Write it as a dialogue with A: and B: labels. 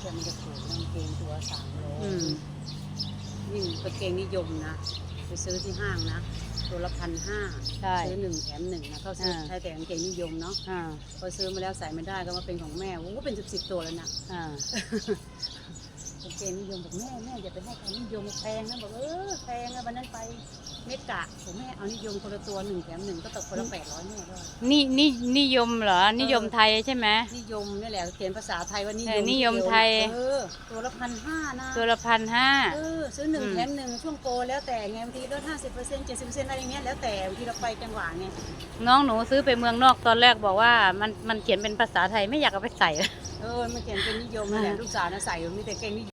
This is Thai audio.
A: แต่มันจะถูกกางเกงตัวสามร้อย
B: อืม
A: ยิ่งกางเกงนิยมนะไปซื้อที่ห้างนะตัวละพันห้า
B: ใช่
A: ซื้อหนึ่งแถมหนึ่งนะเขาซื้อ
B: อ่า
A: ใช้แต่กางเกงนิยมเนาะ
B: อ่า
A: พอซื้อมาแล้วใส่ไม่ได้ก็มาเป็นของแม่โอ้โหเป็นสิบสิบตัวแล้วนะ
B: อ่า
A: กางเกงนิยมบอกแม่แม่อย่าไปให้ใครนิยมแพงนะบอกเออแพงอะวันนั้นไปเมกะผมแม่เอานิยมคนละตัวหนึ่งแถมหนึ่งก็ตกคนละแปดร้อยแม่ก็
B: นี่นี่นิยมเหรอ นิยมไทยใช่ไหม
A: นิยมนี่แหละเขียนภาษาไทยว่านิย
B: เอ
A: ม
B: อนิยมไทย
A: เออตัวละพันห้านะ
B: ตัวละพันห้า
A: เออซื้อหนึ่ง
B: อืม
A: แถมหนึ่งช่วงโปรแล้วแต่ไงบางทีลดห้าสิบเปอร์เซ็นต์เจ็ดสิบเปอร์เซ็นต์อะไรอย่างเงี้ยแล้วแต่บางทีเราไปจังหวะไง
B: น้องหนูซื้อไปเมืองนอกตอนแรกบอกว่ามันมันเขียนเป็นภาษาไทยไม่อยากเอาไปใส่
A: เออมันเขียนเป็นนิยมนั่นแหละ
B: อ่า
A: ลูกสาวนะใส่อยู่มีแต่เกงนิยม